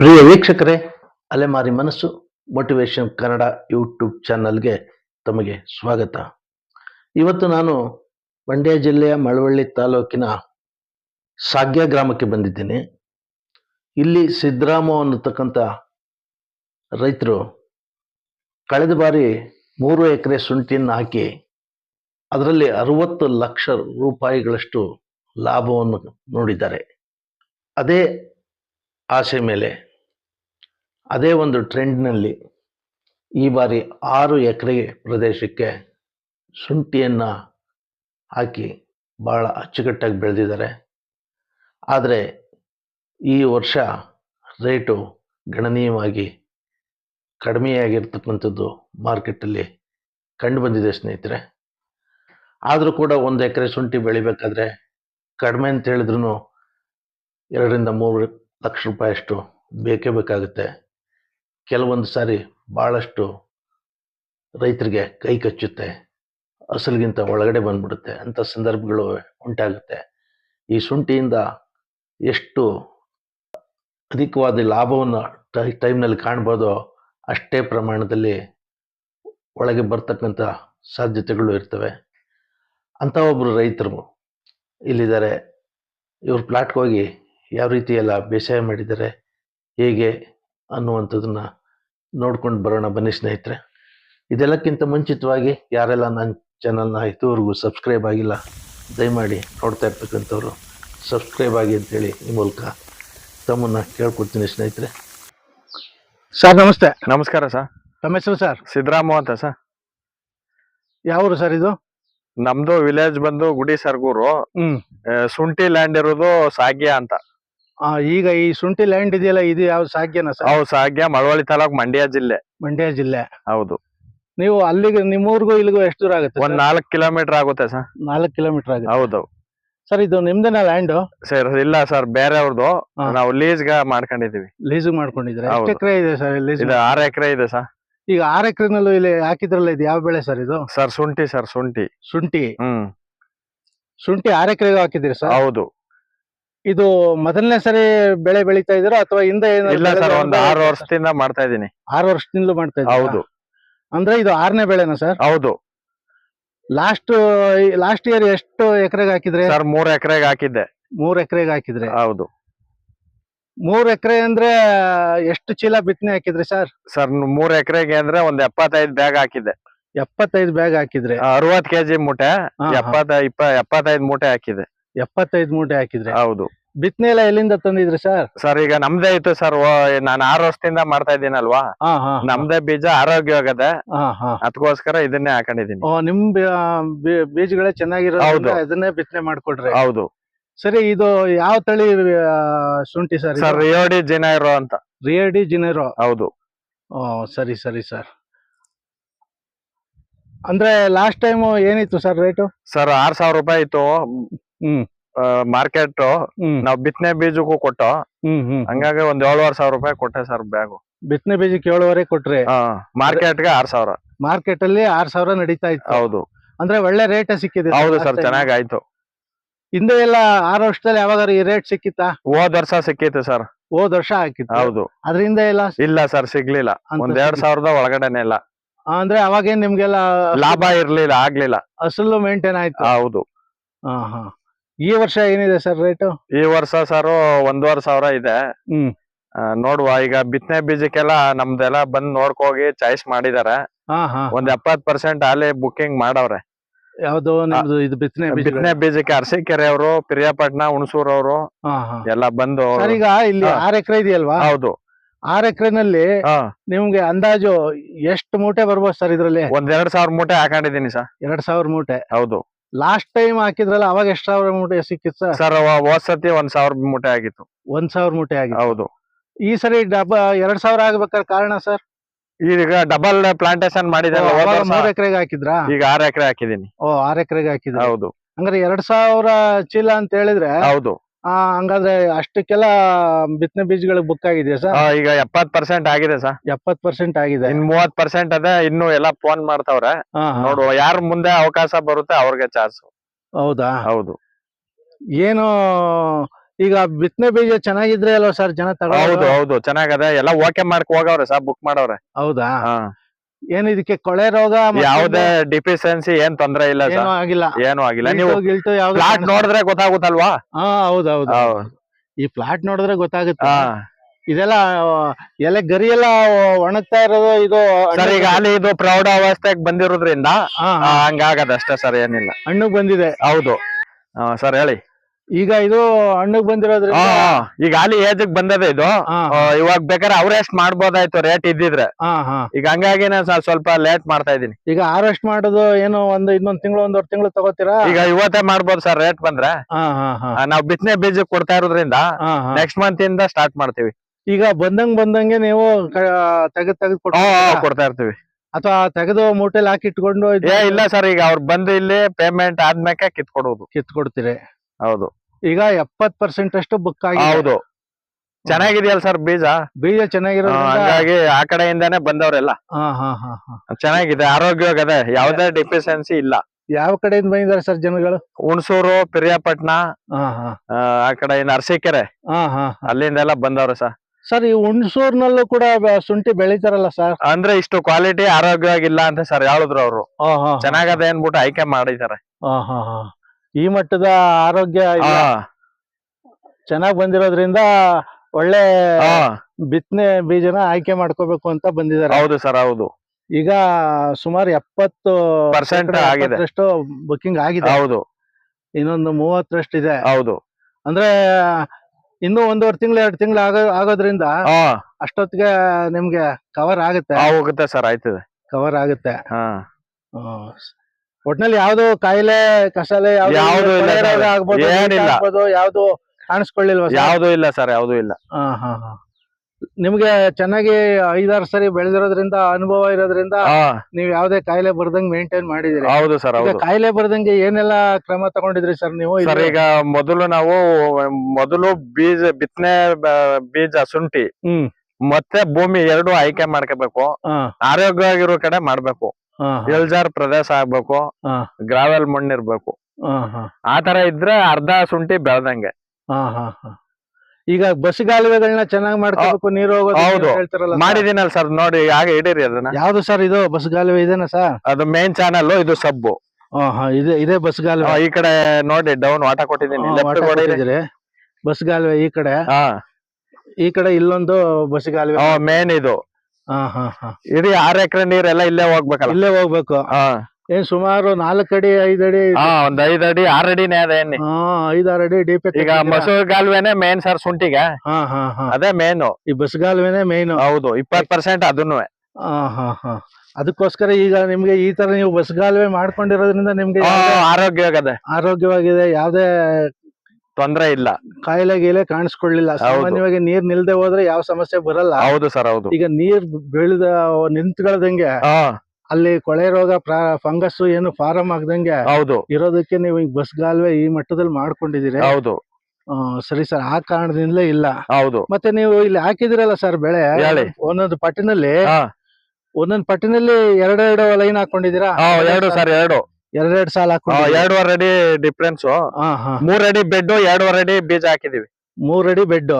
ಪ್ರಿಯ ವೀಕ್ಷಕರೇ, ಅಲೆಮಾರಿ ಮನಸ್ಸು ಮೋಟಿವೇಶನ್ ಕನ್ನಡ ಯೂಟ್ಯೂಬ್ ಚಾನಲ್ಗೆ ತಮಗೆ ಸ್ವಾಗತ. ಇವತ್ತು ನಾನು ಮಂಡ್ಯ ಜಿಲ್ಲೆಯ ಮಳವಳ್ಳಿ ತಾಲೂಕಿನ ಸಾಗ್ಯ ಗ್ರಾಮಕ್ಕೆ ಬಂದಿದ್ದೀನಿ. ಇಲ್ಲಿ ಸಿದ್ದರಾಮ ಅನ್ನತಕ್ಕಂಥ ರೈತರು ಕಳೆದ ಬಾರಿ ಮೂರು ಎಕರೆ ಶುಂಠಿಯನ್ನು ಹಾಕಿ ಅದರಲ್ಲಿ ಅರವತ್ತು ಲಕ್ಷ ರೂಪಾಯಿಗಳಷ್ಟು ಲಾಭವನ್ನು ನೋಡಿದ್ದಾರೆ. ಅದೇ ಆಸೆ ಮೇಲೆ ಅದೇ ಒಂದು ಟ್ರೆಂಡ್ನಲ್ಲಿ ಈ ಬಾರಿ ಆರು ಎಕರೆ ಪ್ರದೇಶಕ್ಕೆ ಶುಂಠಿಯನ್ನು ಹಾಕಿ ಭಾಳ ಅಚ್ಚುಕಟ್ಟಾಗಿ ಬೆಳೆದಿದ್ದಾರೆ. ಆದರೆ ಈ ವರ್ಷ ರೇಟು ಗಣನೀಯವಾಗಿ ಕಡಿಮೆಯಾಗಿರ್ತಕ್ಕಂಥದ್ದು ಮಾರ್ಕೆಟಲ್ಲಿ ಕಂಡು ಬಂದಿದೆ ಸ್ನೇಹಿತರೆ. ಆದರೂ ಕೂಡ ಒಂದು ಎಕರೆ ಶುಂಠಿ ಬೆಳಿಬೇಕಾದ್ರೆ ಕಡಿಮೆ ಅಂತ ಹೇಳಿದ್ರು ಎರಡರಿಂದ ಮೂರು ಲಕ್ಷ ರೂಪಾಯಿಯಷ್ಟು ಬೇಕೇ ಬೇಕಾಗುತ್ತೆ. ಕೆಲವೊಂದು ಸಾರಿ ಭಾಳಷ್ಟು ರೈತರಿಗೆ ಕೈ ಕಚ್ಚುತ್ತೆ, ಅಸಲಿಗಿಂತ ಒಳಗಡೆ ಬಂದ್ಬಿಡುತ್ತೆ ಅಂಥ ಸಂದರ್ಭಗಳು ಉಂಟಾಗುತ್ತೆ. ಈ ಶುಂಠಿಯಿಂದ ಎಷ್ಟು ಅಧಿಕವಾದ ಲಾಭವನ್ನು ಟೈ, ಟೈಮ್ನಲ್ಲಿ ಕಾಣ್ಬೋದೋ ಅಷ್ಟೇ ಪ್ರಮಾಣದಲ್ಲಿ ಒಳಗೆ ಬರ್ತಕ್ಕಂಥ ಸಾಧ್ಯತೆಗಳು ಇರ್ತವೆ. ಅಂಥ ಒಬ್ಬರು ರೈತರು ಇಲ್ಲಿದ್ದಾರೆ. ಇವ್ರ ಪ್ಲಾಟ್ಗೆ ಹೋಗಿ ಯಾವ ರೀತಿಯೆಲ್ಲ ಬೇಸಾಯ ಮಾಡಿದ್ದಾರೆ, ಹೇಗೆ ಅನ್ನುವಂಥದ್ದನ್ನ ನೋಡ್ಕೊಂಡು ಬರೋಣ ಬನ್ನಿ ಸ್ನೇಹಿತರೆ. ಇದೆಲ್ಲಕ್ಕಿಂತ ಮುಂಚಿತವಾಗಿ ಯಾರೆಲ್ಲ ನನ್ನ ಚಾನಲ್ನ ಇದುವರೆಗೂ ಸಬ್ಸ್ಕ್ರೈಬ್ ಆಗಿಲ್ಲ ದಯಮಾಡಿ ನೋಡ್ತಾ ಇರ್ತಕ್ಕಂಥವ್ರು ಸಬ್ಸ್ಕ್ರೈಬ್ ಆಗಿ ಅಂತೇಳಿ ಈ ಮೂಲಕ ತಮ್ಮನ್ನು ಕೇಳ್ಕೊಡ್ತೀನಿ ಸ್ನೇಹಿತರೆ. ಸರ್ ನಮಸ್ತೆ. ನಮಸ್ಕಾರ ಸರ್. ತಮ್ಮ ಹೆಸರು ಸರ್? ಸಿದ್ದರಾಮ ಅಂತ ಸರ್. ಯಾವರು ಸರ್ ಇದು? ನಮ್ದು ವಿಲೇಜ್ ಬಂದು ಗುಡಿ ಸರ್ಗೂರು ಹ್ಮ್. ಸುಂಟಿ ಲ್ಯಾಂಡ್ ಇರೋದು ಸಾಗ್ಯ ಅಂತ. ಆ, ಈಗ ಈ ಶುಂಠಿ ಲ್ಯಾಂಡ್ ಇದೆಯಲ್ಲ ಇದು ಯಾವ ಸಾಗ್ಯನ ಸರ್? ಅವು ಸಾಗ್ಯ ಮಳವಳ್ಳಿ ತಾಲೂಕ್ ಮಂಡ್ಯ ಜಿಲ್ಲೆ. ಮಂಡ್ಯ ಜಿಲ್ಲೆ. ಹೌದು. ನೀವು ಅಲ್ಲಿಗೆ ನಿಮ್ಮೂರ್ಗೂ ಇಲ್ಲಿಗೂ ಎಷ್ಟು ದೂರ ಆಗುತ್ತೆ ಒಂದ್ ನಾಲ್ಕು ಕಿಲೋಮೀಟರ್ ಆಗುತ್ತೆ ಸರ್. ನಾಲ್ಕು ಕಿಲೋಮೀಟರ್ ಆಗುತ್ತೆ. ಹೌದು. ಸರ್ ಇದು ನಿಮ್ದೇನ ಲ್ಯಾಂಡ್ ಸರ್ ಇಲ್ಲ ಸರ್ ಬೇರೆ ಅವ್ರದ್ದು ನಾವು ಲೀಸ್ಗ ಮಾಡ್ಕೊಂಡಿದೀವಿ. ಲೀಸ್ ಮಾಡ್ಕೊಂಡಿದ್ರೆ ಹೌದು. ಎಷ್ಟು ಎಕರೆ ಇದೆ ಸರ್ ಲೀಸ್ ಇದು ಆರ್ ಎಕರೆ ಇದೆ ಸರ್. ಈಗ ಆರ್ ಎಕರೆನಲ್ಲೂ ಇಲ್ಲಿ ಹಾಕಿದ್ರಲ್ಲ ಇದು ಯಾವ ಬೆಳೆ ಸರ್ ಇದು? ಸರ್ ಶುಂಠಿ ಸರ್ ಶುಂಠಿ. ಶುಂಠಿ. ಹ್ಮ್. ಶುಂಠಿ ಆರ್ ಎಕರೆಗೂ ಹಾಕಿದ್ರಿ ಸರ್? ಹೌದು. ಇದು ಮೊದಲನೇ ಸರಿ ಬೆಳೆ ಬೆಳಿತಾ ಇದ್ದೀರಾ ಅಥವಾ ಹಿಂದೆ ಏನಾದ್ರು ಇಲ್ಲ ಸರ್ ಒಂದ್ ಆರು ವರ್ಷದಿಂದ ಮಾಡ್ತಾ ಇದ್ದೀನಿ. ಆರು ವರ್ಷದಿಂದಲೂ ಮಾಡ್ತಾ ಇದ್ದೀರಾ? ಹೌದು. ಅಂದ್ರೆ ಇದು ಆರನೇ ಬೆಳೆನಾ ಸರ್? ಹೌದು. ಲಾಸ್ಟ್ ಲಾಸ್ಟ್ ಇಯರ್ ಎಷ್ಟು ಎಕರೆಗೆ ಹಾಕಿದ್ರೆ? ಸರ್ ಮೂರ್ ಎಕರೆಗೆ ಹಾಕಿದ್ದೆ. ಮೂರ್ ಎಕರೆಗೆ ಹಾಕಿದ್ರೆ? ಹೌದು. ಮೂರ್ ಎಕರೆ ಅಂದ್ರೆ ಎಷ್ಟು ಚೀಲ ಬಿತ್ತನೆ ಹಾಕಿದ್ರಿ ಸರ್? ಸರ್ ಮೂರ್ ಎಕರೆಗೆ ಅಂದ್ರೆ ಒಂದ್ ಎಪ್ಪತ್ತೈದು ಬ್ಯಾಗ್ ಹಾಕಿದ್ದೆ. ಎಪ್ಪತ್ತೈದು ಬ್ಯಾಗ್ ಹಾಕಿದ್ರೆ? ಅರವತ್ ಕೆಜಿ ಮೂಟೆ ಹಾ, ಹಾ. ಎಪ್ಪತ್ತ ಇಪ್ಪ ಎಪ್ಪತ್ತೈದು ಮೂಟೆ ಹಾಕಿದೆ ಎಪ್ಪತ್ತೈದು ಮೂಟೆ ಹಾಕಿದ್ರೆ. ಹೌದು. ಬಿತ್ತನೆ ಎಲ್ಲ ಎಲ್ಲಿಂದ ತಂದಿದ್ರಿ ಸರ್? ಸರ್ ಈಗ ನಮ್ದೇ ಇತ್ತು ಸರ್ ನಾನು ಆರು ವರ್ಷದಿಂದ ಮಾಡ್ತಾ ಇದ್ದೀನಲ್ವಾ? ಹಾ ಹಾ ನಮ್ದೇ ಬೀಜ ಆರೋಗ್ಯವಾಗದೆ ಹಾ ಹಾ. ಅದಕ್ಕೋಸ್ಕರ ಇದನ್ನೇ ಹಾಕೊಂಡಿದೀನಿ ನಿಮ್ ಬೀಜಗಳೇ ಚೆನ್ನಾಗಿರೋದು. ಅದನ್ನೇ ಬಿತ್ತನೆ ಮಾಡ್ಕೊಡ್ರಿ. ಹೌದು. ಸರಿ ಇದು ಯಾವ ತಳಿ ಶುಂಠಿ ಸರ್ ಸರ್ ರಿಯೋಡಿ ಜಿನೈರೋ ಅಂತ. ರಿಯೋಡಿ ಜಿನೈರೋ ಹೌದು. ಸರಿ ಸರಿ ಸರ್. ಅಂದ್ರೆ ಲಾಸ್ಟ್ ಟೈಮ್ ಏನಿತ್ತು ಸರ್ ರೇಟು ಸರ್ ಆರ್ ಸಾವಿರ ರೂಪಾಯಿ ಇತ್ತು. ಮಾರ್ಕೆಟ್ ನಾವ್ ಬಿತ್ತನೆ ಬೀಜಕ್ಕೂ ಕೊಟ್ಟು ಹಂಗಾಗಿ ಒಂದ್ ಏಳುವರೆ ಸಾವಿರ ರೂಪಾಯಿ ಕೊಟ್ಟೆ ಸರ್ ಬ್ಯಾಗು. ಬಿತ್ತನೆ ಬೀಜಕ್ಕೆ ಏಳುವರೆ ಕೊಟ್ರಿ ಮಾರ್ಕೆಟ್ಗೆ ಆರ್ ಸಾವಿರ. ಮಾರ್ಕೆಟ್ ಅಲ್ಲಿ ಆರ್ ಸಾವಿರ ನಡೀತಾ ಇತ್ತು. ಹೌದು. ಅಂದ್ರೆ ಒಳ್ಳೆ ರೇಟ್ ಸಿಕ್ಕಿದೆ ಹೌದು ಸರ್ ಚೆನ್ನಾಗಿ ಆಯ್ತು. ಹಿಂದೆ ಎಲ್ಲ ಆರು ವರ್ಷದಲ್ಲಿ ಯಾವಾಗಾದ್ರೂ ಈ ರೇಟ್ ಸಿಕ್ಕಿತ್ತಾ? ಹೋದ್ ವರ್ಷ ಸಿಕ್ಕಿತ್ತು ಸರ್. ಹೋದ್ ವರ್ಷ ಹಾಕಿತ್ತು. ಹೌದು. ಅದರಿಂದ ಎಲ್ಲ ಇಲ್ಲ ಸರ್ ಸಿಗ್ಲಿಲ್ಲ. ಒಂದ್ ಎರಡ್. ಸಾವಿರದ ಒಳಗಡೆನೆ ಇಲ್ಲ. ಅಂದ್ರೆ ಅವಾಗೇನ್ ನಿಮ್ಗೆಲ್ಲ ಲಾಭ ಇರ್ಲಿಲ್ಲ ಆಗ್ಲಿಲ್ಲ. ಅಸಲು ಮೇಂಟೈನ್ ಆಯ್ತು. ಹೌದು. ಹಾ ಹಾ. ಈ ವರ್ಷ ಏನಿದೆ ಸರ್ ರೇಟು ಈ ವರ್ಷ ಸರ್ ಒಂದೂವರೆ ಸಾವಿರ ಇದೆ. ಹ್ಮ್. ಆ, ನೋಡುವ ಈಗ ಬಿತ್ತನೆ ಬೀಜಕ್ಕೆಲ್ಲ ನಮ್ದೆಲ್ಲ ಬಂದ್ ನೋಡ್ಕೋಗಿ ಚಾಯ್ಸ್ ಮಾಡಿದಾರೆ. ಹಾ ಹಾ. ಒಂದ್ ಎಪ್ಪತ್ ಪರ್ಸೆಂಟ್ ಅಲ್ಲಿ ಬುಕ್ಕಿಂಗ್ ಮಾಡವ್ರೆ. ಯಾವ್ದು ನಿಮ್ದು ಇದು ಬಿತ್ತನೆ ಬಿತ್ತನೆ ಬೀಜಕ್ಕೆ ಅರಸೀಕೆರೆ ಅವರು ಪಿರಿಯಾಪಟ್ನ ಹುಣಸೂರ್ ಅವರು ಹಾ ಹಾ. ಎಲ್ಲ ಬಂದು ಸರ್ ಈಗ ಇಲ್ಲಿ ಹಾ. ಆರ್ ಎಕರೆ ಇದೆಯಲ್ವಾ? ಹೌದು. ಆರ್ ಎಕರೆನಲ್ಲಿ ಹಾ. ನಿಮ್ಗೆ ಅಂದಾಜು ಎಷ್ಟು ಮೂಟೆ ಬರ್ಬೋದು ಸರ್ ಇದ್ರಲ್ಲಿ? ಒಂದ್ ಎರಡ್ ಸಾವಿರ ಮೂಟೆ ಹಾಕೊಂಡಿದೀನಿ ಸರ್ ಎರಡ್ ಸಾವಿರ ಮೂಟೆ. ಹೌದು. ಲಾಸ್ಟ್ ಟೈಮ್ ಹಾಕಿದ್ರಲ್ಲ ಅವಾಗ ಎಷ್ಟು ಸಾವಿರ ಮೂಟೆ ಸಿಕ್ಕಿತ್ತು? ಸರ್ ಸರ್ ಹೋದ್ ಸತಿ ಒಂದ್ ಸಾವಿರ ಮೂಟೆ ಆಗಿತ್ತು. ಒಂದ್ ಸಾವಿರ ಮೂಟೆ ಆಗಿದೆ ಹೌದು. ಈ ಸರಿ ಡಬ್ಬ ಎರಡ್ ಸಾವಿರ ಆಗ್ಬೇಕಾದ್ರೆ ಕಾರಣ ಸರ್ ಈಗ ಡಬಲ್ ಪ್ಲಾಂಟೇಶನ್ ಮಾಡಿದಲ್ಲ. ಮೂರ್ ಎಕರೆಗೆ ಹಾಕಿದ್ರಾ? ಈಗ ಆರ್ ಎಕರೆ ಹಾಕಿದೀನಿ ಓ ಆರ್ ಎಕರೆಗೆ ಹಾಕಿದ್ರ? ಹೌದು. ಹಂಗಾರೆ ಎರಡ್ ಸಾವಿರ ಚೀಲ ಅಂತ ಹೇಳಿದ್ರೆ ಹೌದು. ಆ, ಹಂಗಾದ್ರೆ ಅಷ್ಟಕ್ಕೆಲ್ಲ ಬಿತ್ತನೆ ಬೀಜಗಳಿಗೆ ಬುಕ್ ಆಗಿದೆಯಾ ಸರ್. ಆ, ಈಗ ಎಪ್ಪತ್ ಪರ್ಸೆಂಟ್ ಆಗಿದೆ ಸರ್. ಎಪ್ಪತ್ ಪರ್ಸೆಂಟ್ ಆಗಿದೆ. ಇನ್ ಮೂವತ್ ಪರ್ಸೆಂಟ್ ಅದೇ ಇನ್ನು ಎಲ್ಲ ಫೋನ್ ಮಾಡ್ತಾವ್ರೆ. ಹಾ, ಹಾ. ನೋಡುವ ಯಾರು ಮುಂದೆ ಅವಕಾಶ ಬರುತ್ತೆ ಅವ್ರಿಗೆ ಚಾನ್ಸ್ ಹೌದಾ? ಹೌದು. ಏನು ಈಗ ಬಿತ್ತನೆ ಬೀಜ ಚೆನ್ನಾಗಿದ್ರೆ ಅಲ್ವಾ ಸರ್ ಜನ ಹೌದು ಹೌದು. ಚೆನ್ನಾಗದೆ ಎಲ್ಲ ಓಕೆ ಮಾಡ್ಕೊ ಹೋಗವ್ರೆ ಸರ್ ಬುಕ್ ಮಾಡವ್ರೆ. ಹೌದಾ? ಹಾ. ಏನ್ ಇದಕ್ಕೆ ಕೊಳೆ ರೋಗ ಯಾವ್ದೇ ಡಿಫಿಷಿಯನ್ಸಿ ಏನ್ ತೊಂದ್ರೆ ಇಲ್ಲ ಏನು ಆಗಿಲ್ಲ. ಏನು ಆಗಿಲ್ಲ. ನೀವು ಗಿಲ್ಟು ಗಿಲ್ಟು ಯಾವ್ದು ಪ್ಲಾಟ್ ನೋಡಿದ್ರೆ ಗೊತ್ತಾಗುತ್ತಲ್ವಾ? ಹಾ ಹೌದೌದು ಹೌದು. ಈ ಫ್ಲಾಟ್ ನೋಡಿದ್ರೆ ಗೊತ್ತಾಗುತ್ತೆ. ಇದೆಲ್ಲ ಎಲೆ ಗರಿ ಎಲ್ಲ ಒಣಗ್ತಾ ಇರೋದು ಇದು ಸರ್ ಈಗ ಅಲ್ಲಿ ಇದು ಪ್ರೌಢ ಅವಸ್ಥೆಗೆ ಬಂದಿರೋದ್ರಿಂದ ಹಂಗಾಗದ ಅಷ್ಟೇ ಸರ್ ಏನಿಲ್ಲ. ಹಣ್ಣು ಬಂದಿದೆ. ಹೌದು. ಸರ್ ಹೇಳಿ. ಈಗ ಇದು ಹಣ್ಣುಗ್ ಬಂದಿರೋದ್ರಿಂದ ಈಗ ಅಲ್ಲಿ ಏಜ್ ಬಂದದ ಇದು. ಇವಾಗ ಬೇಕಾದ್ರೆ ಅವ್ರ ಎಷ್ಟ್ ಮಾಡ್ಬೋದಾಯ್ತು ರೇಟ್ ಇದ್ದಿದ್ರೆ. ಹಾ ಹಾ. ಈಗ ಹಂಗಾಗಿ ಸ್ವಲ್ಪ- ಲೇಟ್ ಮಾಡ್ತಾ ಇದೀನಿ ಈಗ ಆರೆಸ್ಟ್ ಮಾಡೋದು ಏನು ಒಂದು ಇನ್ನೊಂದ್ ತಿಂಗಳು ಒಂದೂವರೆ ತಿಂಗಳು ತಗೋತೀರಾ? ಈಗ ಇವತ್ತೇ ಮಾಡ್ಬೋದು ಸರ್ ರೇಟ್ ಬಂದ್ರೆ. ನಾವ್ ಬಿತ್ತನೆ ಬೀಜ ಕೊಡ್ತಾ ಇರೋದ್ರಿಂದ ನೆಕ್ಸ್ಟ್ ಮಂತ್ ಇಂದ ಸ್ಟಾರ್ಟ್ ಮಾಡ್ತೀವಿ. ಈಗ ಬಂದಂಗ್ ಬಂದಂಗೆ ನೀವು ತೆಗೆದ್ ತೆಗೆದ್ ಕೊಡ್ತಾ ಇರ್ತೀವಿ. ಅಥವಾ ತೆಗೆದು ಮೂಟೆಲ್ ಹಾಕಿ ಇಟ್ಕೊಂಡು ಇಲ್ಲ ಸರ್ ಈಗ ಅವ್ರು ಬಂದು ಇಲ್ಲಿ ಪೇಮೆಂಟ್ ಆದ್ಮೇಲೆ ಕಿತ್ಕೊಡೋದು. ಕಿತ್ಕೊಡ್ತೀರಿ. ಹೌದು. ಈಗ ಎಪ್ಪತ್ ಪರ್ಸೆಂಟ್ ಅಷ್ಟು ಬುಕ್ ಆಗಿದೆ. ಹೌದು. ಚೆನ್ನಾಗಿದೆಯಲ್ಲ ಸರ್ ಬೀಜ? ಬೀಜ ಚೆನ್ನಾಗಿರೋ ಹಾಗಾಗಿ ಆ ಕಡೆಯಿಂದಾನೆ ಬಂದವ್ರೆಲ್ಲ. ಚೆನ್ನಾಗಿದೆ ಆರೋಗ್ಯವಾಗದೆ ಯಾವ್ದೇ ಡಿಫಿಷಿಯನ್ಸಿ ಇಲ್ಲ. ಯಾವ ಕಡೆಯಿಂದ ಬಂದಿದ್ದಾರೆ ಸರ್ ಜನಗಳು? ಹುಣಸೂರು ಪಿರಿಯಾಪಟ್ನ ಆ, ಕಡೆ ಅರಸೀಕೆರೆ. ಹಾ ಅಲ್ಲಿಂದ ಅಲ್ಲಿಂದೆಲ್ಲ ಬಂದವ್ರೆ ಸರ್ ಸರ್ ಈ ಹುಣಸೂರ್ನಲ್ಲೂ ಕೂಡ ಶುಂಠಿ ಬೆಳಿತಾರಲ್ಲ ಸರ್ ಅಂದ್ರೆ ಇಷ್ಟು ಕ್ವಾಲಿಟಿ ಆರೋಗ್ಯವಾಗಿಲ್ಲ ಅಂತ ಸರ್ ಹೇಳಿದ್ರು ಅವರು. ಚೆನ್ನಾಗದೆ ಅನ್ಬಿಟ್ಟು ಆಯ್ಕೆ ಮಾಡಿದ್ದಾರೆ. ಹಾ ಹಾ ಹಾ. ಈ ಮಟ್ಟದ ಆರೋಗ್ಯ ಚೆನ್ನಾಗ್ ಚೆನ್ನಾಗಿ ಬಂದಿರೋದ್ರಿಂದ ಒಳ್ಳೆ ಬಿತ್ತನೆ ಬೀಜನ ಆಯ್ಕೆ ಮಾಡ್ಕೋಬೇಕು ಅಂತ ಬಂದಿದ್ದಾರೆ. ಹೌದು ಸರ್ ಹೌದು. ಈಗ ಸುಮಾರು ಎಪ್ಪತ್ತು ಪರ್ಸೆಂಟ್ ಆಗಿದೆ. ಬುಕಿಂಗ್ ಆಗಿದೆ. ಹೌದು. ಇನ್ನೊಂದು ಮೂವತ್ತರಷ್ಟು ಇದೆ. ಹೌದು. ಅಂದ್ರೆ ಇನ್ನು ಒಂದೂವರೆ ತಿಂಗಳು ಎರಡು ತಿಂಗಳು ಆಗೋ ಆಗೋದ್ರಿಂದ ಅಷ್ಟೊತ್ತಿಗೆ ನಿಮ್ಗೆ ಕವರ್ ಆಗುತ್ತೆ. ಆ, ಹೋಗುತ್ತೆ ಸರ್ ಆಯ್ತದೆ. ಕವರ್ ಆಗುತ್ತೆ. ಹಾ. ಒಟ್ನಲ್ಲಿ ಯಾವ್ದು ಕಾಯಿಲೆ ಕಸಾಲೆ ಯಾವ್ದು. ಆಗ್ಬೋದು ಯಾವ್ದು ಕಾಣಿಸ್ಕೊಳ್ಳಿಲ್ವಾ? ಯಾವ್ದು ಇಲ್ಲ ಸರ್ ಯಾವ್ದು ಇಲ್ಲ. ಹಾ ಹಾ ಹಾ. ನಿಮ್ಗೆ ಚೆನ್ನಾಗಿ ಐದಾರು ಸರಿ ಬೆಳೆದಿರೋದ್ರಿಂದ ಅನುಭವ ಇರೋದ್ರಿಂದ ನೀವು ಯಾವ್ದೇ ಕಾಯಿಲೆ ಬರ್ದಂಗ್ ಮೇಂಟೈನ್ ಮಾಡಿದಿರಿ ಹೌದು ಸರ್ ಹೌದು. ಕಾಯಿಲೆ ಬರ್ದಂಗೆ ಏನೆಲ್ಲ ಕ್ರಮ ತಗೊಂಡಿದ್ರಿ ಸರ್ ನೀವು? ಸರ್ ಈಗ ಮೊದಲು ನಾವು ಮೊದಲು ಬೀಜ ಬಿತ್ತನೆ ಬೀಜ ಶುಂಠಿ ಹ್ಮ್. ಮತ್ತೆ ಭೂಮಿ ಎರಡು ಆಯ್ಕೆ ಮಾಡ್ಕೋಬೇಕು. ಆರೋಗ್ಯವಾಗಿರೋ ಕಡೆ ಮಾಡ್ಬೇಕು. ಇಳ್ಜಾರ್ ಪ್ರದೇಶ ಆಗ್ಬೇಕು. ಗ್ರಾವೆಲ್ ಮಣ್ಣು ಇರ್ಬೇಕು. ಆತರ ಹಾ. ಆ ತರ ಇದ್ರೆ ಅರ್ಧ ಶುಂಠಿ ಬೆಳ್ದಂಗೆ. ಈಗ ಬಸ್ಗಾಲುವೆಗಳನ್ನ ಚೆನ್ನಾಗಿ ಮಾಡ್ಕೋಬೇಕು ನೀರು ಹೋಗೋದು. ಮಾಡಿದೀನಲ್ಲ ಸರ್ ನೋಡಿ ಹಾಗೆ ಇಡೀರಿ ಅದನ್ನ. ಯಾವ್ದು ಸರ್ ಇದು? ಬಸ್ಗಾಲುವೆ ಇದೇನಾ ಸರ್? ಅದು ಮೇನ್ ಚಾನಲ್ ಇದು ಸಬ್ಬು. ಇದೆ ಇದೇ ಬಸ್ಗಾಲುವೆ ಆ, ಈ ಕಡೆ ನೋಡಿ ಡೌನ್ ವಾಟ ಕೊಟ್ಟಿದ್ದೀನಿ. ಬಸ್. ಬಸ್ಗಾಲುವೆ ಈ ಕಡೆ. ಹಾ. ಈ ಕಡೆ ಇಲ್ಲೊಂದು ಬಸ್ಗಾಲುವೆ ಮೇನ್ ಇದು. ಇಡೀ ಆರ್ ಎಕರೆ ನೀರೆಲ್ಲ ಇಲ್ಲೇ ಹೋಗ್ಬೇಕಲ್ಲ? ಇಲ್ಲೇ ಹೋಗ್ಬೇಕು. ಹಾ. ಏನ್ ಸುಮಾರು ನಾಲ್ಕು ಅಡಿ ಐದ್ ಅಡಿ ಹಾ ಒಂದ್ ಐದ್ ಅಡಿ ಆರ್ ಅಡಿನೇ ಅದೇ ಹಾ ಐದಾರು ಅಡಿ ಡೀಪ್ ಈಗ ಮಸೂರ್ ಗಾಲ್ವೇನೆ ಮೇನ್ ಸರ್ ಸುಂಟಿಗ ಹಾ ಹಾ ಹಾ. ಅದೇ ಮೇನು ಈ ಬಸ್ಗಾಲುವೆನೆ ಮೇನ್ ಹೌದು ಇಪ್ಪತ್ ಪರ್ಸೆಂಟ್ ಅದನ್ನು ಅದಕ್ಕೋಸ್ಕರ ಈಗ ನಿಮ್ಗೆ ಈ ತರ ನೀವು ಬಸ್ಗಾಲುವೆ ಮಾಡ್ಕೊಂಡಿರೋದ್ರಿಂದ ನಿಮ್ಗೆ ಆರೋಗ್ಯವಾಗಿದೆ. ಆರೋಗ್ಯವಾಗಿದೆ ಯಾವ್ದೇ ತೊಂದ್ರೆ ಇಲ್ಲ. ಕಾಯಿಲೆ ಗೀಲೆ ಕಾಣಿಸ್ಕೊಳ್ಳಿಲ್ಲ. ಸಾಮಾನ್ಯವಾಗಿ ನೀರ್ ನಿಲ್ದೆ ಹೋದ್ರೆ ಯಾವ ಸಮಸ್ಯೆ ಬರಲ್ಲ. ಹೌದು ಸರ್ ಹೌದು. ಈಗ ನೀರ್ ಬೆಳೆದ ನಿಂತ್ಕೊಳ್ದಂಗೆ ಅಲ್ಲಿ ಕೊಳೆ ರೋಗ ಫಂಗಸ್ ಏನು ಫಾರಂ ಆಗದಂಗೆ ಹೌದು. ಇರೋದಕ್ಕೆ ನೀವು ಈಗ ಬಸ್ಗಾಲ್ವೆ ಈ ಮಟ್ಟದಲ್ಲಿ ಮಾಡ್ಕೊಂಡಿದೀರಿ ಹೌದು. ಸರಿ ಸರ್ ಆ ಕಾರಣದಿಂದಲೇ ಇಲ್ಲ. ಹೌದು. ಮತ್ತೆ ನೀವು ಇಲ್ಲಿ ಹಾಕಿದಿರಲ್ಲ ಸರ್ ಬೆಳೆ? ಒಂದೊಂದು ಪಟ್ಟಿನಲ್ಲಿ ಒಂದೊಂದು ಪಟ್ಟಿನಲ್ಲಿ ಎರಡೆರಡು ಲೈನ್ ಹಾಕೊಂಡಿದ್ದೀರಾ? ಎರಡು ಸರ್ ಎರಡು. ಎರಡೆರಡು ಸಾಲ ಎರಡೂವರೆ ಅಡಿ ಡಿಫ್ರೆನ್ಸ್ ಹಾ ಹಾ. ಮೂರ್ ಅಡಿ ಬೆಡ್ ಎರಡೂವರೆ ಅಡಿ ಬೀಜ ಹಾಕಿದೀವಿ. ಅಡಿ ಬೆಡ್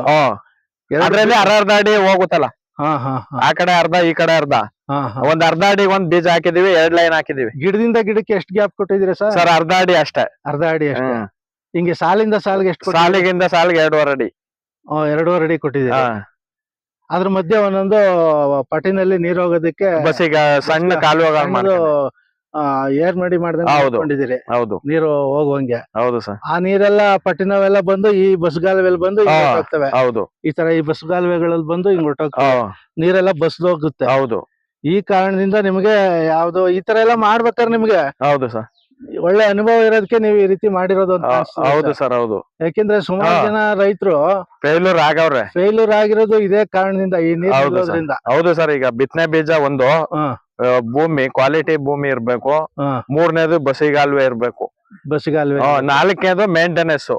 ಅದ್ರಲ್ಲಿ ಅರ್ಧ ಅರ್ಧ ಅಡಿ ಹೋಗುತ್ತಲ್ಲ? ಹಾ ಹಾ ಹಾ. ಆ ಕಡೆ ಅರ್ಧ ಈ ಕಡೆ ಅರ್ಧ. ಒಂದ್ ಅರ್ಧ ಅಡಿ ಒಂದ್ ಬೀಜ ಹಾಕಿದೀವಿ ಎರಡ್ ಲೈನ್ ಹಾಕಿದೀವಿ. ಗಿಡದಿಂದ ಗಿಡಕ್ಕೆ ಎಷ್ಟು ಗ್ಯಾಪ್ ಕೊಟ್ಟಿದ್ದೀರಾ ಸರ್? ಸರ್ ಅರ್ಧ ಅಡಿ ಅಷ್ಟೇ. ಅರ್ಧ ಅಡಿ ಅಷ್ಟೇ. ಹಿಂಗೆ ಸಾಲಿಂದ ಸಾಲಿಗೆ ಎಷ್ಟು? ಸಾಲಿಗಿಂದ ಸಾಲಿಗೆ ಎರಡೂವರೆ ಅಡಿ. ಎರಡೂವರೆ ಅಡಿ ಕೊಟ್ಟಿದೀವಿ. ಅದ್ರ ಮಧ್ಯೆ ಒಂದೊಂದು ಪಟ್ಟಿನಲ್ಲಿ ನೀರ್ ಹೋಗೋದಕ್ಕೆ ಬಸ್ ಈಗ ಸಣ್ಣ ಕಾಲು ಆ, ಏರ್ ಮಡಿ ಮಾಡ್ದಂಗೆ ಹೌದು. ಹೌದು. ನೀರು ಹೋಗುವಂಗೆ. ಹೌದು ಸರ್. ಆ ನೀರೆಲ್ಲ ಪಟ್ಟಿನವೆಲ್ಲ ಬಂದು ಈ ಬಸ್ಗಾಲುವೆಲ್ಲಿ ಬಂದು ಹೋಗ್ತವೆ. ಹೌದು. ಈ ತರ ಈ ಬಸ್ಗಾಲುವೆಗಳಲ್ಲಿ ಬಂದು ಹಿಂಗ್ ನೀರೆಲ್ಲ ಬಸ್ ಹೋಗುತ್ತೆ. ಹೌದು. ಈ ಕಾರಣದಿಂದ ನಿಮ್ಗೆ ಯಾವ್ದು ಈ ತರ ಎಲ್ಲ ಮಾಡ್ಬೇಕಾದ್ರೆ ನಿಮ್ಗೆ ಹೌದು ಸರ್. ಒಳ್ಳೆ ಅನುಭವ ಇರೋದಕ್ಕೆ ನೀವು ಈ ರೀತಿ ಮಾಡಿರೋದು ಅಂತ ಹೌದು ಸರ್. ಹೌದು. ಯಾಕೆಂದ್ರೆ ಸುಮಾರು ಜನ ರೈತರು ಫೇಲ್ಯೂರ್ ಆಗವ್ರೆ. ಫೇಲ್ಯೂರ್ ಆಗಿರೋದು ಇದೇ ಕಾರಣದಿಂದ ಈ ನೀರು ಹೌದು ಸರ್. ಈಗ ಬಿತ್ತನೆ ಬೀಜ ಒಂದು ಭೂಮಿ ಕ್ವಾಲಿಟಿ ಭೂಮಿ ಇರ್ಬೇಕು. ಮೂರನೇದು ಬಸಿಗಾಲ್ವೆ ಇರ್ಬೇಕು. ಬಸಿಗಾಲ್ವೆ. ನಾಲ್ಕನೇದು ಮೇಂಟೆನೆನ್ಸ್.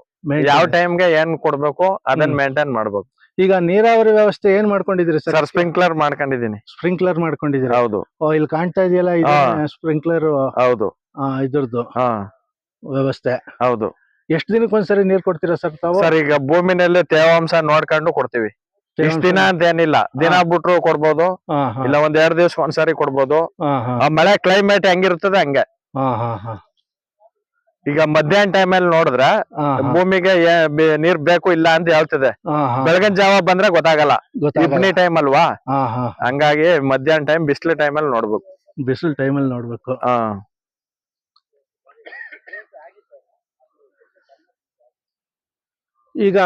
ಯಾವ ಟೈಮ್ಗೆ ಏನ್ ಕೊಡ್ಬೇಕು ಅದನ್ನ. ಮೇಂಟೈನ್ ಮಾಡ್ಬೇಕು. ಈಗ ನೀರಾವರಿ ವ್ಯವಸ್ಥೆ ಏನ್ ಮಾಡ್ಕೊಂಡಿದ್ರಿ ಸರ್? ಸ್ಪ್ರಿಂಕ್ಲರ್ ಮಾಡ್ಕೊಂಡಿದೀನಿ ಸ್ಪ್ರಿಂಕ್ಲರ್ ಮಾಡ್ಕೊಂಡಿದ್ದೀರಾ? ಹೌದು. ಇಲ್ಲಿ ಕಾಣ್ತಾ ಇದೆಯಲ್ಲ ಇದು ಸ್ಪ್ರಿಂಕ್ಲರ್ ಹೌದು. ಇದ್ರದ್ದು ಹಾ. ವ್ಯವಸ್ಥೆ. ಹೌದು. ಎಷ್ಟು ದಿನಕ್ಕೆ ಒಂದ್ಸರಿ ನೀರ್ ಕೊಡ್ತೀರಾ ಸರ್ ತಾವು? ಸರ್ ಈಗ ಭೂಮಿನಲ್ಲಿ ತೇವಾಂಶ ನೋಡ್ಕೊಂಡು ಕೊಡ್ತೀವಿ. ಇಷ್ಟ ದಿನ ಅಂತ ಏನಿಲ್ಲ ದಿನ ಬಿಟ್ರು ಕೊಡ್ಬೋದು. ಇಲ್ಲ ಒಂದ್ ಎರಡ್ ದಿವ್ಸ ಒಂದ್ಸರಿ ಕೊಡ್ಬೋದು. ಆ ಮಳೆ ಕ್ಲೈಮೇಟ್ ಹೆಂಗಿರ್ತದೆ ಹಂಗೆ. ಈಗ ಮಧ್ಯಾಹ್ನ ಟೈಮ್ ಅಲ್ಲಿ ನೋಡಿದ್ರ ಭೂಮಿಗೆ ನೀರ್ ಬೇಕು ಇಲ್ಲ ಅಂತ ಹೇಳ್ತದೆ. ಬೆಳಗಿನ ಜಾವ ಬಂದ್ರೆ ಗೊತ್ತಾಗಲ್ಲ. ಇಬ್ಬನಿ ಟೈಮ್ ಅಲ್ವಾ? ಹಂಗಾಗಿ ಮಧ್ಯಾಹ್ನ ಟೈಮ್ ಬಿಸಿಲು ಟೈಮ್ ಅಲ್ಲಿ ನೋಡ್ಬೇಕು. ಬಿಸಿಲು ಅಲ್ಲಿ ನೋಡ್ಬೇಕು ಆ ಈಗ